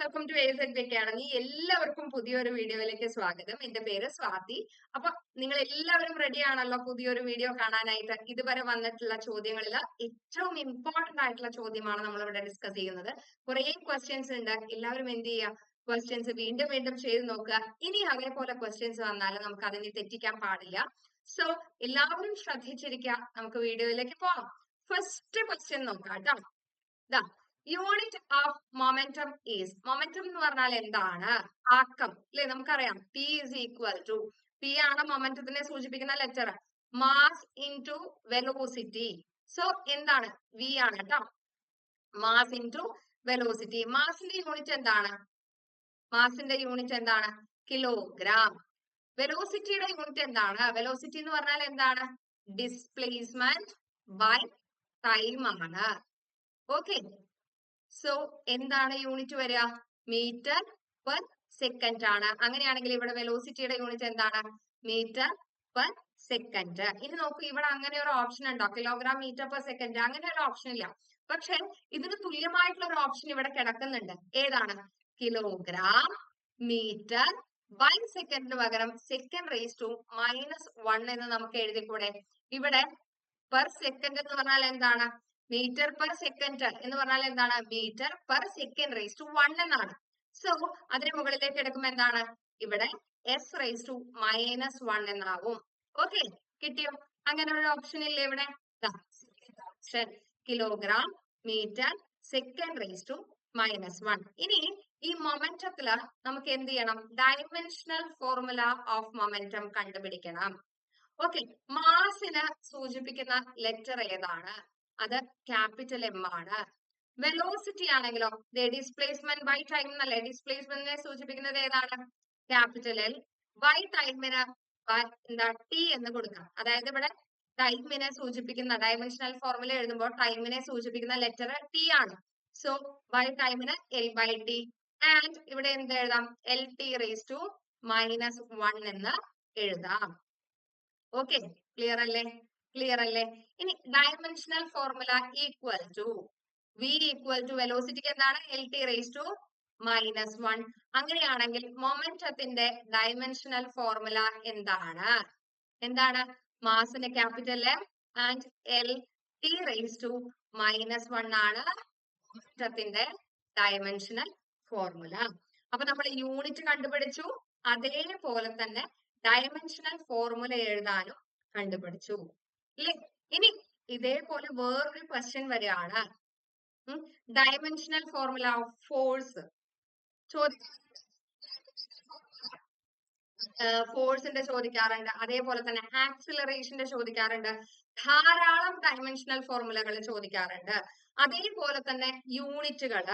Welcome to S academy എല്ലാവർക്കും പുതിയൊരു വീഡിയോയിലേക്ക് സ്വാഗതം. എന്റെ പേര് സ്വാതി. അപ്പൊ നിങ്ങൾ എല്ലാവരും റെഡി ആണല്ലോ പുതിയൊരു വീഡിയോ കാണാനായിട്ട്? ഇതുവരെ വന്നിട്ടുള്ള ചോദ്യങ്ങളിൽ ഏറ്റവും ഇമ്പോർട്ടന്റ് ആയിട്ടുള്ള ചോദ്യമാണ് നമ്മൾ ഇവിടെ ഡിസ്കസ് ചെയ്യുന്നത്. കുറെ ക്വസ്റ്റ്യൻസ് ഉണ്ട്. എല്ലാവരും എന്ത് ചെയ്യുക? ക്വസ്റ്റ്യൻസ് വീണ്ടും വീണ്ടും ചെയ്ത് നോക്കുക. ഇനി അതേപോലെ ക്വസ്റ്റ്യൻസ് വന്നാലും നമുക്ക് അതിനെ തെറ്റിക്കാൻ പാടില്ല. സോ എല്ലാവരും ശ്രദ്ധിച്ചിരിക്കുക. നമുക്ക് വീഡിയോയിലേക്ക് പോവാം ഫസ്റ്റ് ക്വസ്റ്റ്യൻ നോക്കാം. കേട്ടോ. Unit of momentum is momentum എന്ന് പറഞ്ഞാൽ എന്താണ്? ആക്കം. അല്ലെ നമുക്കറിയാം. P is equal to P ആണ് മൊമെന്റത്തിനെ സൂചിപ്പിക്കുന്ന letter mass into velocity so എന്താണ്? വി ആണ് കേട്ടോ. മാസ് ഇന്റു വെലോസിറ്റി മാസിന്റെ യൂണിറ്റ് എന്താണ്? മാസിന്റെ യൂണിറ്റ് എന്താണ്? കിലോഗ്രാം വെലോസിറ്റിയുടെ യൂണിറ്റ് എന്താണ്? വെലോസിറ്റി എന്ന് പറഞ്ഞാൽ എന്താണ്? ഡിസ്പ്ലേസ്മെന്റ് ബൈ ടൈം ആണ്. ഓക്കെ സോ എന്താണ് യൂണിറ്റ് വരിക? മീറ്റർ പെർ സെക്കൻഡ് ആണ്. അങ്ങനെയാണെങ്കിൽ ഇവിടെ വെലോസിറ്റിയുടെ യൂണിറ്റ് എന്താണ്? മീറ്റർ പെർ സെക്കൻഡ് ഇനി നോക്കൂ ഇവിടെ അങ്ങനെ ഒരു ഓപ്ഷൻ ഉണ്ടോ? കിലോഗ്രാം മീറ്റർ പെർ സെക്കൻഡ് അങ്ങനെ ഒരു ഓപ്ഷൻ ഇല്ല. പക്ഷെ ഇതിന് തുല്യമായിട്ടുള്ള ഒരു ഓപ്ഷൻ ഇവിടെ കിടക്കുന്നുണ്ട്. ഏതാണ്? കിലോഗ്രാം മീറ്റർ ബൈ സെക്കൻഡിന് പകരം second raise to minus one എന്ന് നമുക്ക് എഴുതിക്കൂടെ? ഇവിടെ പെർ സെക്കൻഡ് എന്ന് പറഞ്ഞാൽ എന്താണ്? മീറ്റർ പെർ സെക്കൻഡ് എന്ന് പറഞ്ഞാൽ എന്താണ്? Metre per second raise to one എന്നാണ്. സോ അതിന് മുകളിലേക്ക് എടുക്കുമ്പോ എന്താണ്? ഇവിടെ S raise to minus one എന്നാവും. ഓക്കെ കിട്ടിയോ? അങ്ങനെ ഒരു ഓപ്ഷൻ ഇല്ലേ ഇവിടെ? Option kilogram metre second raise to minus one ഇനി ഈ മൊമെന്റത്തിൽ നമുക്ക് എന്ത് ചെയ്യണം? ഡയമെൻഷണൽ ഫോർമുല ഓഫ് മൊമെന്റം കണ്ടുപിടിക്കണം. ഓക്കെ മാസിന് സൂചിപ്പിക്കുന്ന ലെറ്റർ ഏതാണ്? അത് ക്യാപിറ്റൽ എം ആണ്. വെലോസിറ്റി ആണെങ്കിലോ ഡിസ്പ്ലേസ്മെന്റ് ബൈ ടൈം എന്നല്ലേ? ഡിസ്പ്ലേസ്മെന്റിനെ സൂചിപ്പിക്കുന്നത് ഏതാണ്? ക്യാപിറ്റൽ എൽ ബൈ ടൈമിന് എന്താ? ടി എന്ന് കൊടുക്കാം. അതായത് ഇവിടെ ടൈമിനെ സൂചിപ്പിക്കുന്ന ഡയമെൻഷണൽ ഫോർമുല എഴുതുമ്പോൾ ടൈമിനെ സൂചിപ്പിക്കുന്ന ലെറ്റർ ടി ആണ്. സോ വൈ ടൈമിന് എൽ ബൈ ടി ആൻഡ് ഇവിടെ എന്ത് എഴുതാം? L T raise to minus one എന്ന് എഴുതാം. ഓക്കെ ക്ലിയർ അല്ലേ? ക്ലിയർ അല്ലേ? ഇനി dimensional formula equal to V equal to വെലോസിറ്റിക്ക് എന്താണ്? L T raise to minus one അങ്ങനെയാണെങ്കിൽ മൊമെന്റത്തിന്റെ ഡയമെൻഷണൽ ഫോർമുല എന്താണ്? എന്താണ്? മാസിന്റെ capital M and L T raise to minus one ആണ് മൊമെന്റത്തിന്റെ ഡയമെൻഷണൽ ഫോർമുല അപ്പൊ നമ്മൾ യൂണിറ്റ് കണ്ടുപിടിച്ചു. അതേപോലെ തന്നെ ഡയമെൻഷണൽ ഫോർമുല എഴുതാനും കണ്ടുപിടിച്ചു. ഇല്ലേ? ഇനി ഇതേപോലെ വേറൊരു ക്വസ്റ്റ്യൻ വരികയാണ്. ഡയമെൻഷണൽ ഫോർമുല ഓഫ് ഫോഴ്സ് ചോദിക്കും ഫോഴ്സിന്റെ ചോദിക്കാറുണ്ട്. അതേപോലെ തന്നെ ആക്സിലറേഷന്റെ ചോദിക്കാറുണ്ട്. ധാരാളം ഡയമെൻഷണൽ ഫോർമുലകൾ ചോദിക്കാറുണ്ട്. അതേപോലെ തന്നെ യൂണിറ്റുകൾ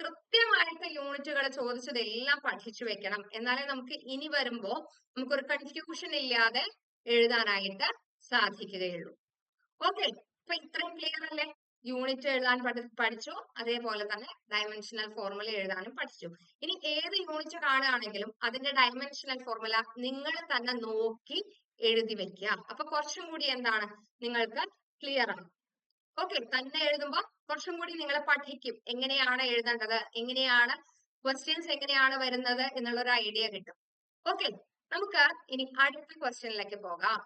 കൃത്യമായിട്ട് യൂണിറ്റുകൾ ചോദിച്ചതെല്ലാം പഠിച്ചു വെക്കണം. എന്നാലേ നമുക്ക് ഇനി വരുമ്പോ നമുക്കൊരു കൺഫ്യൂഷൻ ഇല്ലാതെ എഴുതാനായിട്ട് സാധിക്കുകയുള്ളൂ. ഓക്കെ. അപ്പൊ ഇത്രയും ക്ലിയർ അല്ലേ? യൂണിറ്റ് എഴുതാൻ പഠി പഠിച്ചു. അതേപോലെ തന്നെ ഡയമെൻഷണൽ ഫോർമുല എഴുതാനും പഠിച്ചു. ഇനി ഏത് യൂണിറ്റ് കാണുകയാണെങ്കിലും അതിന്റെ ഡയമെൻഷണൽ ഫോർമുല നിങ്ങൾ തന്നെ നോക്കി എഴുതി വെക്കുക. അപ്പൊ കുറച്ചും കൂടി എന്താണ് നിങ്ങൾക്ക് ക്ലിയർ ആണ്. ഓക്കെ. തന്നെ എഴുതുമ്പോൾ കുറച്ചും കൂടി നിങ്ങൾ പഠിക്കും. എങ്ങനെയാണ് എഴുതേണ്ടത്? എങ്ങനെയാണ് ക്വസ്റ്റ്യൻസ് എങ്ങനെയാണ് വരുന്നത് എന്നുള്ള ഒരു ഐഡിയ കിട്ടും. ഓക്കെ. നമുക്ക് ഇനി അടുത്ത ക്വസ്റ്റ്യനിലേക്ക് പോകാം.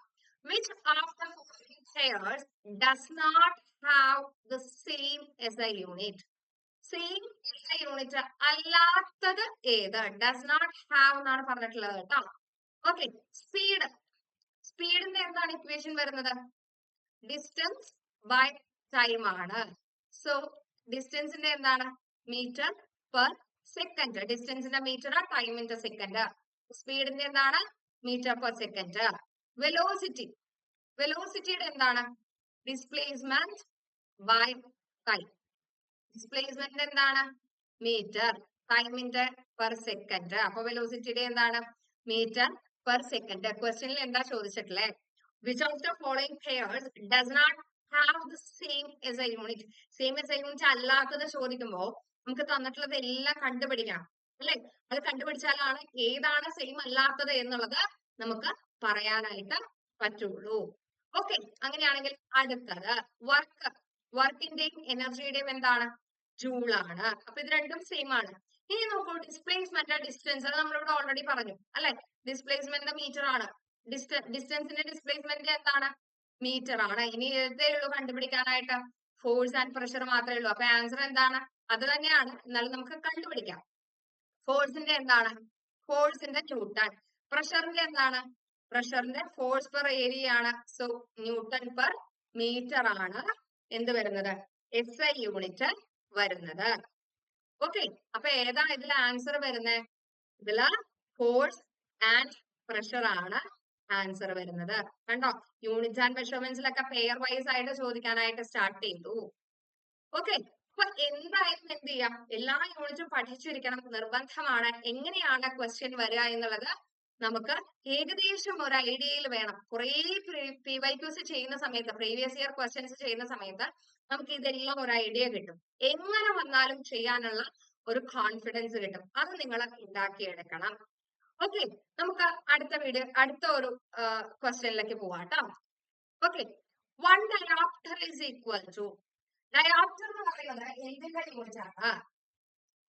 Which of the following chairs does not have the same S A unit same unit അല്ലാത്തത് ഏത്? ഡസ് നോട്ട് ഹാവ് എന്നാണ് പറഞ്ഞിട്ടുള്ളത് കേട്ടോ. ഓക്കെ സ്പീഡ് സ്പീഡിന്റെ എന്താണ് ഇക്വേഷൻ വരുന്നത്? ഡിസ്റ്റൻസ് ബൈ ടൈം ആണ്. സോ ഡിസ്റ്റൻസിന്റെ എന്താണ്? മീറ്റർ പെർ സെക്കൻഡ് ഡിസ്റ്റൻസിന്റെ മീറ്റർ ടൈമിന്റെ സെക്കൻഡ് സ്പീഡിന്റെ എന്താണ്? മീറ്റർ പെർ സെക്കൻഡ് വെലോസിറ്റി വെലോസിറ്റിയുടെ എന്താണ്? ഡിസ്പ്ലേസ്മെന്റ് ബൈ ടൈം ഡിസ്പ്ലേസ്മെന്റ് എന്താണ്? മീറ്റർ ടൈമിന്റെ പെർ സെക്കൻഡ് അപ്പൊ വെലോസിറ്റിയുടെ എന്താണ്? മീറ്റർ പെർ സെക്കൻഡ് ക്വസ്റ്റ്യനിൽ എന്താ ചോദിച്ചിട്ടില്ലേ which of the following pairs does not have the same S A unit same S A unit അല്ലാത്തത് ചോദിക്കുമ്പോൾ നമുക്ക് തന്നിട്ടുള്ളത് എല്ലാം കണ്ടുപിടിക്കണം. അല്ലെ? അത് കണ്ടുപിടിച്ചാലാണ് ഏതാണ് സെയിം അല്ലാത്തത് എന്നുള്ളത് നമുക്ക് പറയാനായിട്ട് പറ്റുള്ളൂ. ഓക്കെ അങ്ങനെയാണെങ്കിൽ അടുത്തത് വർക്ക്. വർക്കിന്റെയും എനർജിയുടെയും എന്താണ്? ജൂൾ ആണ് അപ്പൊ ഇത് രണ്ടും സെയിം ആണ്. ഇനി നോക്കൂ ഡിസ്പ്ലേസ്മെന്റ് ഡിസ്റ്റൻസ് അത് നമ്മളിവിടെ ഓൾറെഡി പറഞ്ഞു അല്ലെ? ഡിസ്പ്ലേസ്മെന്റ് മീറ്റർ ആണ്. ഡിസ്റ്റൻസിന്റെ ഡിസ്പ്ലേസ്മെന്റ് എന്താണ്? മീറ്റർ ആണ്. ഇനി ഇതേ ഉള്ളൂ കണ്ടുപിടിക്കാനായിട്ട്. ഫോഴ്സ് ആൻഡ് പ്രഷർ മാത്രമേ ഉള്ളൂ. അപ്പൊ ആൻസർ എന്താണ്? അത് തന്നെയാണ്. എന്നാലും നമുക്ക് കണ്ടുപിടിക്കാം. ഫോഴ്സിന്റെ എന്താണ്? ഫോഴ്സിന്റെ ന്യൂട്ടൺ പ്രഷറിന്റെ എന്താണ്? പ്രഷറിന്റെ ഫോഴ്സ് പെർ ഏരിയ ആണ് സോ ന്യൂട്ടൺ പെർ മീറ്റർ ആണ് എന്ത് വരുന്നത്? എസ് ഐ യൂണിറ്റ് വരുന്നത്. ഓക്കെ അപ്പൊ ഏതാ ഇതിൽ ആൻസർ വരുന്നത് ഇതിൽ ഫോഴ്സ് ആൻഡ് പ്രഷർ ആണ് ആൻസർ വരുന്നത്. കണ്ടോ? യൂണിറ്റ് ആൻഡ് മെഷർമെന്റ്സിലൊക്കെ പെയർ വൈസ് ആയിട്ട് ചോദിക്കാനായിട്ട് സ്റ്റാർട്ട് ചെയ്തു. ഓക്കെ അപ്പൊ എന്തായാലും എന്ത് ചെയ്യാം? എല്ലാ യൂണിറ്റും പഠിച്ചിരിക്കണം. നിർബന്ധമാണ്. എങ്ങനെയാണ് ക്വസ്റ്റ്യൻ വരിക എന്നുള്ളത് നമുക്ക് ഏകദേശം ഒരു ഐഡിയയിൽ വേണം. കുറേ പി വൈ ക്യൂസ് ചെയ്യുന്ന സമയത്ത് പ്രീവിയസ് ഇയർ ക്വസ്റ്റ്യൻസ് ചെയ്യുന്ന സമയത്ത് നമുക്ക് ഇതെല്ലാം ഒരു ഐഡിയ കിട്ടും. എങ്ങനെ വന്നാലും ചെയ്യാനുള്ള ഒരു കോൺഫിഡൻസ് കിട്ടും. അത് നിങ്ങൾ ഉണ്ടാക്കിയെടുക്കണം. ഓക്കെ നമുക്ക് അടുത്ത വീഡിയോ അടുത്ത ഒരു ക്വസ്റ്റ്യനിലേക്ക് പോവാം കേട്ടോ. Okay one dioptre is equal to dioptre എന്ന് പറയുന്നത് എന്തിന്റെ യൂണിറ്റ് ആണ്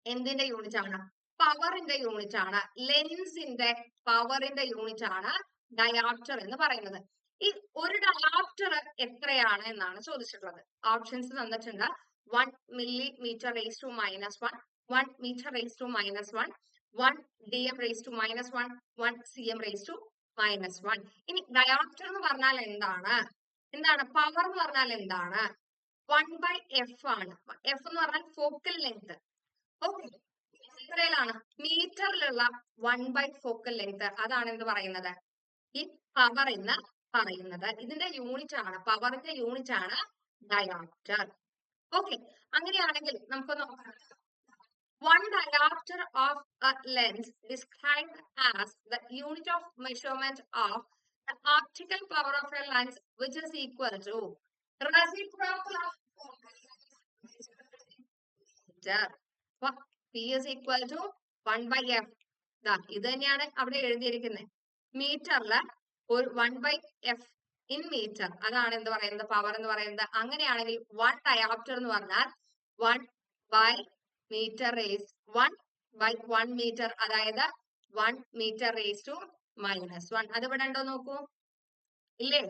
എന്തിന്റെ യൂണിറ്റ് ആണ് പവറിന്റെ യൂണിറ്റ് ആണ്. ലെൻസിന്റെ പവറിന്റെ യൂണിറ്റ് ആണ് ഡയാപ്റ്റർ എന്ന് പറയുന്നത്. ഈ ഒരു ഡയാപ്റ്റർ എത്രയാണ് എന്നാണ് ചോദിച്ചിട്ടുള്ളത്. ഓപ്ഷൻസ് തന്നിട്ടുണ്ട്. One millimetre raise to minus one one metre raise to minus one one D M raise to minus one one C M raise to minus one ഇനി ഡയാപ്റ്റർ എന്ന് പറഞ്ഞാൽ എന്താണ്? എന്താണ്? പവർ എന്ന് പറഞ്ഞാൽ എന്താണ്? വൺ ബൈ എഫ് ആണ്. F എന്ന് പറഞ്ഞാൽ ഫോക്കൽ ലെങ്ത് ഓക്കെ എത്രയിലാണ് മീറ്ററിലുള്ള വൺ ബൈ ഫോക്കൽ ലെങ്ത് അതാണ് എന്ത് പറയുന്നത് ഈ പവർ എന്ന് പറയുന്നത് ഇതിന്റെ യൂണിറ്റ് ആണ് പവറിന്റെ യൂണിറ്റ് ആണ് ഡയോപ്റ്റർ ഓക്കെ അങ്ങനെയാണെങ്കിൽ നമുക്ക് നോക്കാം one diopter of a lens described as the unit of measurement of the optical power of a lens which is equal to reciprocal of meter. P is equal to 1 by F. ദാ ഇത് തന്നെയാണ് അവിടെ എഴുതിയിരിക്കുന്നത് മീറ്ററിൽ ഒരു one by F in metre അതാണ് എന്ത് പറയുന്നത്? പവർ എന്ന് പറയുന്നത്. അങ്ങനെയാണെങ്കിൽ വൺ ഡയോപ്റ്റർ എന്ന് പറഞ്ഞാൽ one by metre raise one by one metre അതായത് one metre raise to minus one അത് ഇവിടെ ഉണ്ടോ നോക്കൂ? ഇല്ലേ?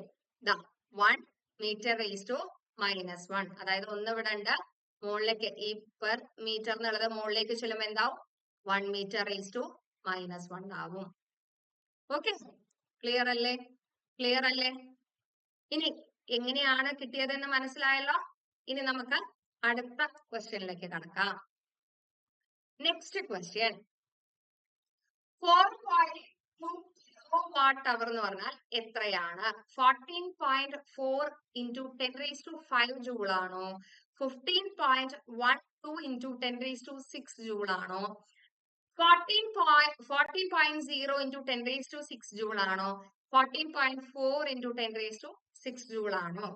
The one metre raise to minus one അതായത് ഒന്ന് ഇവിടെ ഉണ്ട് മുകളിലേക്ക് ഈ പെർ മീറ്റർ എന്നുള്ളത് മുകളിലേക്ക് ചെല്ലുമ്പോൾ എന്താവും? One metre raise to minus one ആവും. ഓക്കെ. ക്ലിയർ അല്ലേ? ക്ലിയർ അല്ലേ? ഇനി എങ്ങനെയാണ് കിട്ടിയതെന്ന് മനസ്സിലായല്ലോ? ഇനി നമുക്ക് അടുത്ത ക്വസ്റ്റ്യനിലേക്ക് കടക്കാം. Next question. Four what hour എന്ന് പറഞ്ഞാൽ എത്രയാണ്? Fourteen point four into ten raise to five joule ആണോ fifteen point one two into ten raise to six joule ആണോ? Fourteen point fourteen point zero into ten raise to six joule ആണോ? Fourteen point four into ten raise to six joule ആണോ?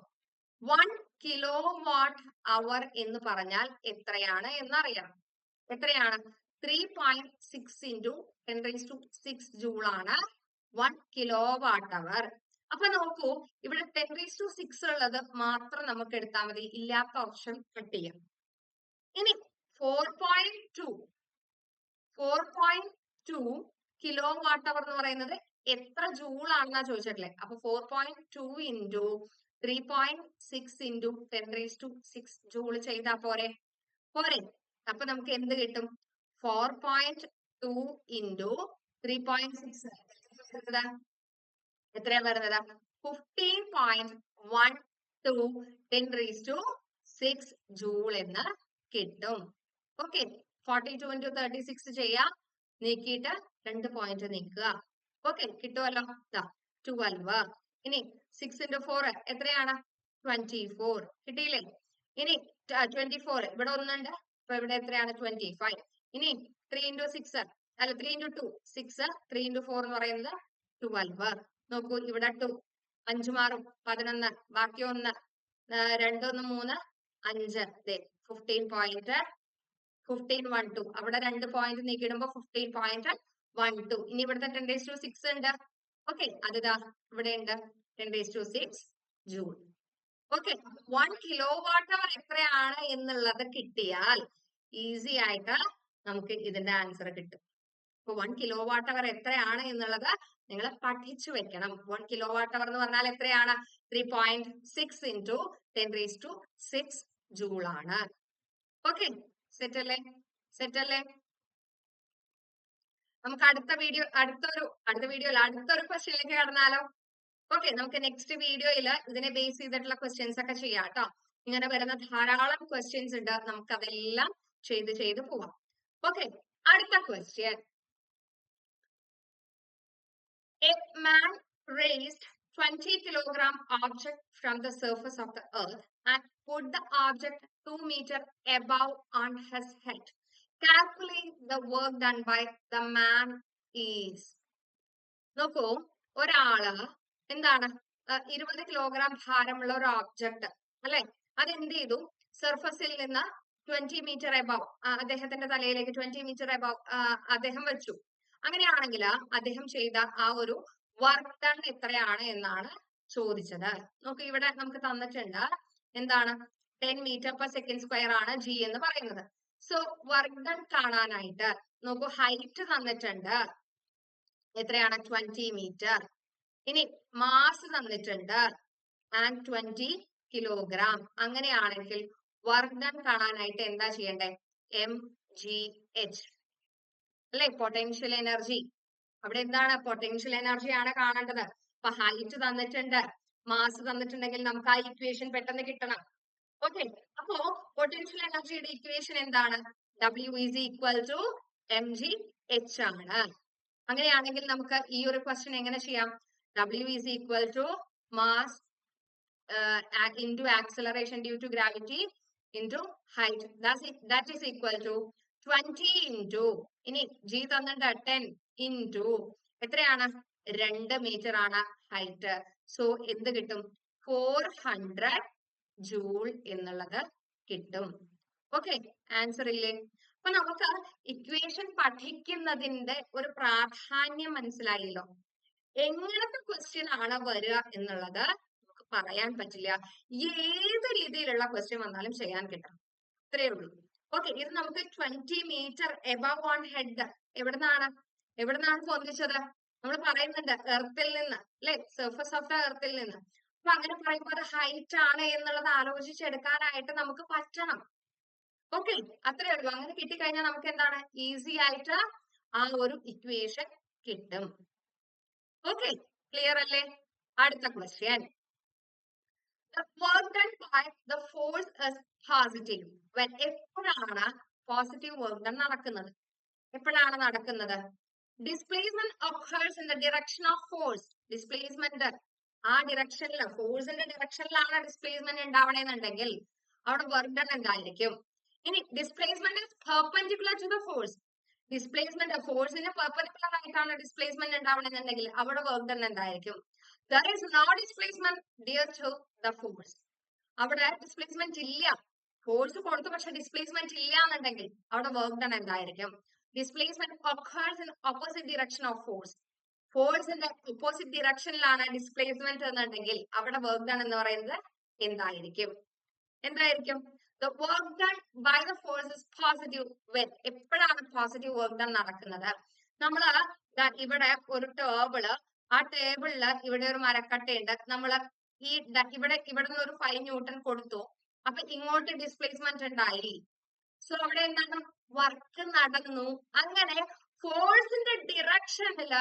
One kilowatt hour എന്ന് പറഞ്ഞാൽ എത്രയാണ് എന്നറിയാം. എത്രയാണ്? Three point six into ten raise to six joule ആണ് one kilowatt hour അപ്പൊ നോക്കൂ ഇവിടെ ടെൻ റേസ് ടു സിക്സ് ഉള്ളത് മാത്രം നമുക്ക് എടുത്താൽ മതി. ഇല്ലാത്ത ഓപ്ഷൻ കട്ട് ചെയ്യാം. ഇനി four point two four point two kilowatt എന്ന് പറയുന്നത് എത്ര ജൂൾ ആണെന്നാ ചോദിച്ചിട്ടില്ലേ? അപ്പൊ four point two into three point six into ten raise to six joule ചെയ്താ പോരെ? പോരെ. അപ്പൊ നമുക്ക് എന്ത് കിട്ടും? Four point two into three point six എത്രയാ വരുന്നത്? Fifteen point one two ten raise to six joule എന്ന് കിട്ടും. Okay forty two into thirty six ചെയ്യാം. നീക്കിയിട്ട് രണ്ട് പോയിന്റ് നീക്കുക. ഓക്കെ കിട്ടുമല്ലോ ട്വൽവ് ഇനി സിക്സ് ഇന്റു ഫോർ എത്രയാണ്? ട്വന്റി ഫോർ കിട്ടിയില്ലേ? ഇനി ട്വന്റി ഫോർ ഇവിടെ ഒന്നുണ്ട്. അപ്പൊ ഇവിടെ എത്രയാണ്? ട്വന്റി ഫൈവ് ഇനി ത്രീ ഇന്റു സിക്സ് അല്ല three into two six three into four എന്ന് പറയുന്നത് ട്വൽവ് നോക്കൂ ഇവിടെ ടു അഞ്ചു മാറും പതിനൊന്ന് ബാക്കി ഒന്ന് രണ്ടൊന്ന് മൂന്ന് അഞ്ച്. Fifteen point fifteen one two അവിടെ രണ്ട് പോയിന്റ് നീക്കിയിടുമ്പോ ഫിഫ്റ്റീൻ പോയിന്റ് വൺ ടു ഇനി ഇവിടുത്തെ ടെൻ ഡേസ് ടു സിക്സ് ഉണ്ട്. ഓക്കെ അതിതാ ഇവിടെ ഉണ്ട്. Ten raise to six joule okay one kilowatt hour എത്രയാണ് എന്നുള്ളത് കിട്ടിയാൽ ഈസി ആയിട്ട് നമുക്ക് ഇതിന്റെ ആൻസർ കിട്ടും. അപ്പൊ വൺ കിലോ വാട്ട് അവർ എത്രയാണ് എന്നുള്ളത് നിങ്ങൾ പഠിച്ചു വെക്കണം. വൺ കിലോ വാട്ട് അവർ എന്ന് പറഞ്ഞാൽ എത്രയാണ്? Three point six into ten raise to six joule ആണ്. ഓക്കെ സെറ്റ് അല്ലേ? സെറ്റ് അല്ലേ? നമുക്ക് അടുത്ത വീഡിയോ അടുത്തൊരു അടുത്ത വീഡിയോ അല്ല അടുത്തൊരു ക്വസ്റ്റ്യനിലേക്ക് കടന്നാലോ? ഓക്കെ നമുക്ക് നെക്സ്റ്റ് വീഡിയോയിൽ ഇതിനെ ബേസ് ചെയ്തിട്ടുള്ള ക്വസ്റ്റ്യൻസ് ഒക്കെ ചെയ്യാം കേട്ടോ. ഇങ്ങനെ വരുന്ന ധാരാളം ക്വസ്റ്റ്യൻസ് ഉണ്ട്. നമുക്ക് അതെല്ലാം ചെയ്ത് ചെയ്ത് പോവാം. ഓക്കെ അടുത്ത question A man raised 20 kilogram object from the surface of the earth and put the object 2 meter above on his head. Calculate the work done by the man is. നോക്കൂ ഒരാൾ എന്താണ് ഇരുപത് കിലോഗ്രാം ഭാരമുള്ള ഒരു object അല്ലെ അത് എന്ത് ചെയ്തു സർഫസിൽ നിന്ന് ട്വന്റി മീറ്റർ എബവ് അദ്ദേഹത്തിന്റെ തലയിലേക്ക് ട്വന്റി മീറ്റർ എബവ് അദ്ദേഹം വെച്ചു അങ്ങനെയാണെങ്കിൽ അദ്ദേഹം ചെയ്ത ആ ഒരു വർക്ക് ഡൺ എത്രയാണ് എന്നാണ് ചോദിച്ചത്. നോക്ക് ഇവിടെ നമുക്ക് തന്നിട്ടുണ്ട് എന്താണ്? Ten metre per second square ആണ് ജി എന്ന് പറയുന്നത്. സോ വർക്ക് ഡൺ കാണാനായിട്ട് നോക്കൂ ഹൈറ്റ് തന്നിട്ടുണ്ട്. എത്രയാണ്? ട്വന്റി മീറ്റർ ഇനി മാസ് തന്നിട്ടുണ്ട്. ആൻഡ് ട്വന്റി കിലോഗ്രാം അങ്ങനെയാണെങ്കിൽ വർക്ക് കാണാനായിട്ട് എന്താ ചെയ്യണ്ടേ? എം ജി എച്ച് അല്ലെ? പൊട്ടൻഷ്യൽ എനർജി അവിടെ എന്താണ്? പൊട്ടൻഷ്യൽ എനർജി ആണ് കാണേണ്ടത്. അപ്പൊ ഹൈറ്റ് തന്നിട്ടുണ്ട്. മാസ് തന്നിട്ടുണ്ടെങ്കിൽ നമുക്ക് ആ ഇക്വേഷൻ പെട്ടെന്ന് കിട്ടണം. ഓക്കെ അപ്പോ പൊട്ടൻഷ്യൽ എനർജിയുടെ ഇക്വേഷൻ എന്താണ്? W is equal to M G H ആണ്. അങ്ങനെയാണെങ്കിൽ നമുക്ക് ഈ ഒരു ക്വസ്റ്റ്യൻ എങ്ങനെ ചെയ്യാം? W is equal to mass into acceleration due to gravity into height that is equal to twenty into ഇനി ജി തന്നിട്ട് ടെൻ ഇന്റു എത്രയാണ്? രണ്ട് മീറ്റർ ആണ് ഹൈറ്റ് സോ എന്ത് കിട്ടും? ഫോർ ഹൺഡ്രഡ് ജൂൾ എന്നുള്ളത് കിട്ടും. ഓക്കെ ആൻസർ ഇല്ലേ? അപ്പൊ നമുക്ക് ഇക്വേഷൻ പഠിക്കുന്നതിന്റെ ഒരു പ്രാധാന്യം മനസ്സിലായല്ലോ? എങ്ങനത്തെ ക്വസ്റ്റ്യൻ ആണ് വരിക എന്നുള്ളത് നമുക്ക് പറയാൻ പറ്റില്ല. ഏത് രീതിയിലുള്ള ക്വസ്റ്റ്യൻ വന്നാലും ചെയ്യാൻ കിട്ടണം. ഇത്രയേ ഉള്ളൂ. ഓക്കെ ഇത് നമുക്ക് twenty metre above on head എവിടുന്നാണ്? എവിടുന്നാണ് പൊന്തിച്ചത് നമ്മൾ പറയുന്നുണ്ട് എർത്തിൽ നിന്ന് അല്ലെ? സർഫസ് ഓഫ് ദ എർത്തിൽ നിന്ന്. അപ്പൊ അങ്ങനെ പറയുമ്പോൾ അത് ഹൈറ്റ് ആണ് എന്നുള്ളത് ആലോചിച്ചെടുക്കാനായിട്ട് നമുക്ക് പറ്റണം. ഓക്കെ അത്രേ ഉള്ളൂ. അങ്ങനെ കിട്ടിക്കഴിഞ്ഞാൽ നമുക്ക് എന്താണ്? ഈസി ആയിട്ട് ആ ഒരു ഇക്വേഷൻ കിട്ടും. ഓക്കെ ക്ലിയർ അല്ലേ? അടുത്ത question The work done by the force is positive. When എപ്പോഴാണ് പോസിറ്റീവ് വർക്ക് ഡൺ നടക്കുന്നത്? എപ്പോഴാണ് നടക്കുന്നത്? Displacement occurs in the direction of force. Displacement ആ ഡിറക്ഷനിൽ ഫോഴ്സിന്റെ ഡിറക്ഷനിലാണ് ഡിസ്പ്ലേസ്മെന്റ് ഉണ്ടാവണമെന്നുണ്ടെങ്കിൽ അവിടെ വർക്ക് ഡൺ എന്തായിരിക്കും? ഇനി displacement is perpendicular to the force displacement ഫോഴ്സിന് perpendicular ആയിട്ടാണ് ഡിസ്പ്ലേസ്മെന്റ് ഉണ്ടാവണമെന്നുണ്ടെങ്കിൽ അവിടെ വർക്ക് ഡൺ എന്തായിരിക്കും? There is no displacement dear to force അവിടെ ഡിസ്പ്ലേസ്മെന്റ് ഇല്ല. ഫോഴ്സ് കൊടുത്തു പക്ഷെ ഡിസ്പ്ലേസ്മെന്റ് ഇല്ല എന്നുണ്ടെങ്കിൽ അവിടെ വർക്ക് ഡൺ എന്തായിരിക്കും? Displacement in opposite direction of force ഫോഴ്സിന്റെ ഓപ്പോസിറ്റ് ഡിറക്ഷനിലാണ് ഡിസ്പ്ലേസ്മെന്റ് എന്നുണ്ടെങ്കിൽ അവിടെ വർക്ക് ഡൺ എന്ന് പറയുന്നത് എന്തായിരിക്കും? എന്തായിരിക്കും? The work done by the force is positive when എപ്പോഴാണ് പോസിറ്റീവ് വർക്ക് ഡൺ നടക്കുന്നത്? നമ്മൾ ഇവിടെ ഒരു ടേബിൾ ആ ടേബിളിൽ ഇവിടെ ഒരു മരക്കട്ടയുണ്ട്. നമ്മൾ ഈ ഇവിടെ ഇവിടെ നിന്ന് ഒരു ഫൈവ് ന്യൂട്ടൺ കൊടുത്തു. അപ്പൊ ഇങ്ങോട്ട് ഡിസ്പ്ലേസ്മെന്റ് ഉണ്ടായി. സോ അവിടെ എന്താണ്? വർക്ക് നടന്നു. അങ്ങനെ ഫോഴ്സിന്റെ ഡിറക്ഷനിൽ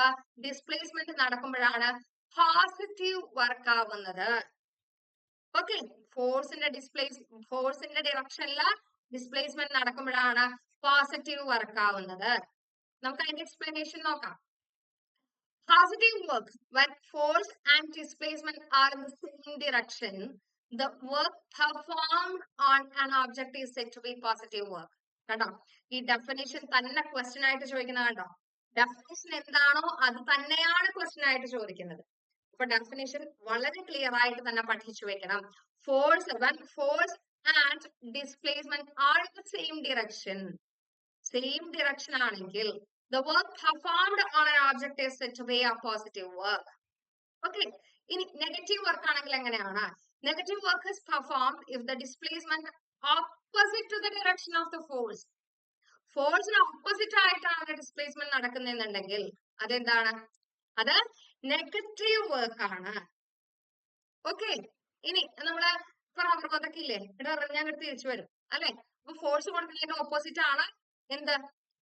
ഡിസ്പ്ലേസ്മെന്റ് നടക്കുമ്പോഴാണ് പോസിറ്റീവ് വർക്ക് ആവുന്നത്. ഓക്കെ ഫോഴ്സിന്റെ ഡിസ്പ്ലേസ് ഫോഴ്സിന്റെ ഡിറക്ഷനിൽ ഡിസ്പ്ലേസ്മെന്റ് നടക്കുമ്പോഴാണ് പോസിറ്റീവ് വർക്ക് ആവുന്നത്. നമുക്ക് അതിന്റെ എക്സ്പ്ലനേഷൻ നോക്കാം. Positive work when force and displacement are in the same direction. The work performed on an object is said to be positive work. കണ്ടോ? ഈ ഡെഫിനേഷൻ തന്നെ ക്വസ്റ്റ്യൻ ആയിട്ട് ചോദിക്കുന്നത് കണ്ടോ? ഡെഫിനേഷൻ എന്താണോ അത് തന്നെയാണ് ക്വസ്റ്റ്യൻ ആയിട്ട് ചോദിക്കുന്നത്. അപ്പൊ ഡെഫിനേഷൻ വളരെ ക്ലിയർ ആയിട്ട് തന്നെ പഠിച്ചു വെക്കണം. Force when force and displacement are in same direction same direction ആണെങ്കിൽ the work performed on an object is said to be a positive work. Okay. ഇനി നെഗറ്റീവ് വർക്ക് ആണെങ്കിൽ എങ്ങനെയാണ്? Negative work is performed if the displacement opposite to the direction of the force ഫോഴ്സിന് opposite ആയിട്ടാണ് displacement നടക്കുന്നതെന്നുണ്ടെങ്കിൽ അതെന്താണ്? അത് negative work ആണ്. Okay ഇനി നമ്മൾ റബ്ബർ പതൊക്കെ ഇല്ലേ ഇവിടെ ഇങ്ങോട്ട് തിരിച്ചു വരും. അല്ലെ? അപ്പൊ ഫോഴ്സ് കൊടുക്കുന്നതിന്റെ ഓപ്പോസിറ്റ് ആണ് എന്ത്?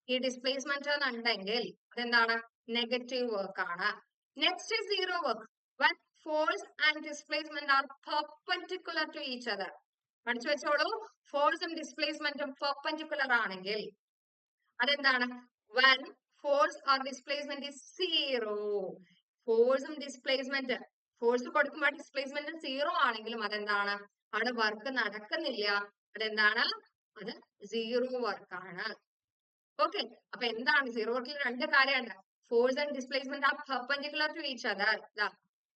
ഈ ഡിസ്പ്ലേസ്മെന്റ് എന്നുണ്ടെങ്കിൽ അതെന്താണ്? നെഗറ്റീവ് വർക്ക് ആണ്. Next zero work when force and displacement are perpendicular to each other പഠിച്ചു വെച്ചോളൂ. ഫോഴ്സും ഡിസ്പ്ലേസ്മെന്റും പെർപെൻഡിക്കുലർ ആണെങ്കിൽ അതെന്താണ്? When force or displacement zero ഫോഴ്സും ഡിസ്പ്ലേസ്മെന്റ് ഫോഴ്സ് കൊടുക്കുമ്പോൾ ഡിസ്പ്ലേസ്മെന്റ് സീറോ ആണെങ്കിലും അതെന്താണ്? അവിടെ വർക്ക് നടക്കുന്നില്ല. അതെന്താണ്? അത് സീറോ വർക്ക് ആണ്. ഓക്കെ അപ്പൊ എന്താണ്? സീറോ വർക്കിൽ രണ്ട് കാര്യമുണ്ട് force and displacement are perpendicular to each other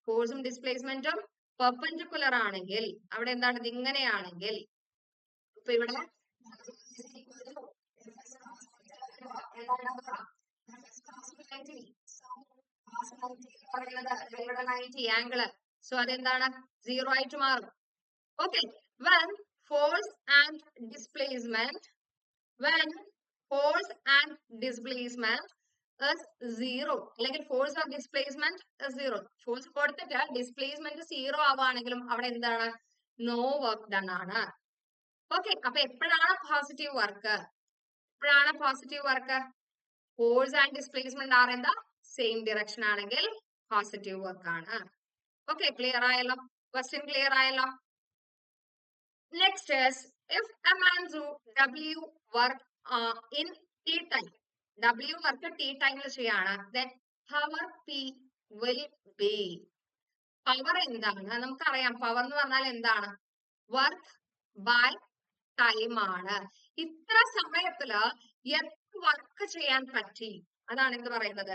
ഫോഴ്സും ഡിസ്പ്ലേസ്മെന്റും പെർപെൻഡിക്കുലർ ആണെങ്കിൽ അവിടെ എന്താണ്? ഇത് ഇങ്ങനെയാണെങ്കിൽ ഇപ്പൊ ഇവിടെ ആംഗിൾ സോ അതെന്താണ്? സീറോ ആയിട്ട് മാറും. Okay when force and displacement when force and displacement zero അല്ലെങ്കിൽ force of displacement zero force കൊടുത്തിട്ട് ഡിസ്പ്ലേസ്മെന്റ് സീറോ ആവുകയാണെങ്കിലും അവിടെ എന്താണ്? നോ വർക്ക് ഡൺ ആണ്. ഓക്കെ അപ്പൊ എപ്പോഴാണ് പോസിറ്റീവ് വർക്ക് എപ്പോഴാണ് positive work force and displacement are എന്താ സെയിം ഡിറക്ഷൻ ആണെങ്കിൽ പോസിറ്റീവ് വർക്ക് ആണ്. ഓക്കെ ക്ലിയർ ആയല്ലോ? ക്വസ്റ്റ്യൻ ക്ലിയർ ആയല്ലോ? Next if a man W work in T time W work T ടൈമിൽ ചെയ്യാണ്. Then power P will B power എന്താണ്? നമുക്കറിയാം. Power എന്ന് പറഞ്ഞാൽ എന്താണ്? വർക്ക് ബൈ ടൈം ആണ്. ഇത്ര സമയത്തിൽ എത്ര വർക്ക് ചെയ്യാൻ പറ്റി? അതാണ് എന്ത് പറയുന്നത്?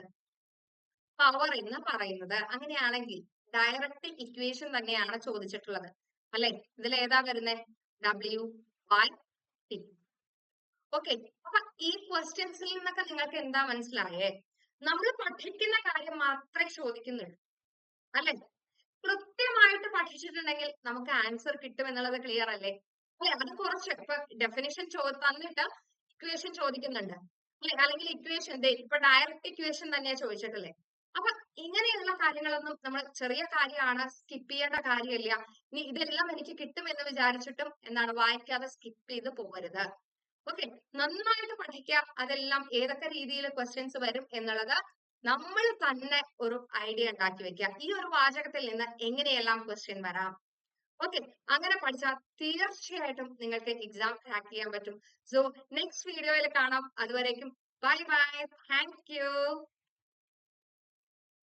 പവർ എന്ന് പറയുന്നത്. അങ്ങനെയാണെങ്കിൽ ഡയറക്റ്റ് ഇക്വേഷൻ തന്നെയാണ് ചോദിച്ചിട്ടുള്ളത്. അല്ലെ? ഇതിൽ ഏതാ വരുന്നത് ഡബ്ല്യു ബൈ ടി ഓക്കെ അപ്പൊ ഈ ക്വസ്റ്റ്യൻസിൽ നിന്നൊക്കെ നിങ്ങൾക്ക് എന്താ മനസ്സിലായേ? നമ്മൾ പഠിക്കുന്ന കാര്യം മാത്രമേ ചോദിക്കുന്നുള്ളൂ. അല്ലെ? കൃത്യമായിട്ട് പഠിച്ചിട്ടുണ്ടെങ്കിൽ നമുക്ക് ആൻസർ കിട്ടും എന്നുള്ളത് ക്ലിയർ അല്ലേ? അല്ലെ? അത് കുറച്ച് ഇപ്പൊ ഡെഫിനിഷൻ തന്നിട്ട് ഇക്വേഷൻ ചോദിക്കുന്നുണ്ട്. അല്ലെ? അല്ലെങ്കിൽ ഇക്വേഷൻ ഇപ്പൊ ഡയറക്റ്റ് ഇക്വേഷൻ തന്നെയാ ചോദിച്ചിട്ടല്ലേ അപ്പൊ ഇങ്ങനെയുള്ള കാര്യങ്ങളൊന്നും നമ്മൾ ചെറിയ കാര്യമാണ് സ്കിപ്പ് ചെയ്യേണ്ട കാര്യമില്ല. ഇനി ഇതെല്ലാം എനിക്ക് കിട്ടും എന്ന് വിചാരിച്ചിട്ടും എന്താണ്? വായിക്കാതെ സ്കിപ്പ് ചെയ്ത് പോകരുത്. ഓക്കെ നന്നായിട്ട് പഠിക്കുക അതെല്ലാം ഏതൊക്കെ രീതിയിൽ ക്വസ്റ്റ്യൻസ് വരും എന്നുള്ളത് നമ്മൾ തന്നെ ഒരു ഐഡിയ ഉണ്ടാക്കി വെക്കുക ഈ ഒരു വാചകത്തിൽ നിന്ന് എങ്ങനെയെല്ലാം ക്വസ്റ്റ്യൻ വരാം? ഓക്കെ അങ്ങനെ പഠിച്ചാൽ തീർച്ചയായിട്ടും നിങ്ങൾക്ക് എക്സാം ക്രാക്ക് ചെയ്യാൻ പറ്റും. സോ നെക്സ്റ്റ് വീഡിയോയിൽ കാണാം. അതുവരേക്കും ബൈ ബൈ താങ്ക് യു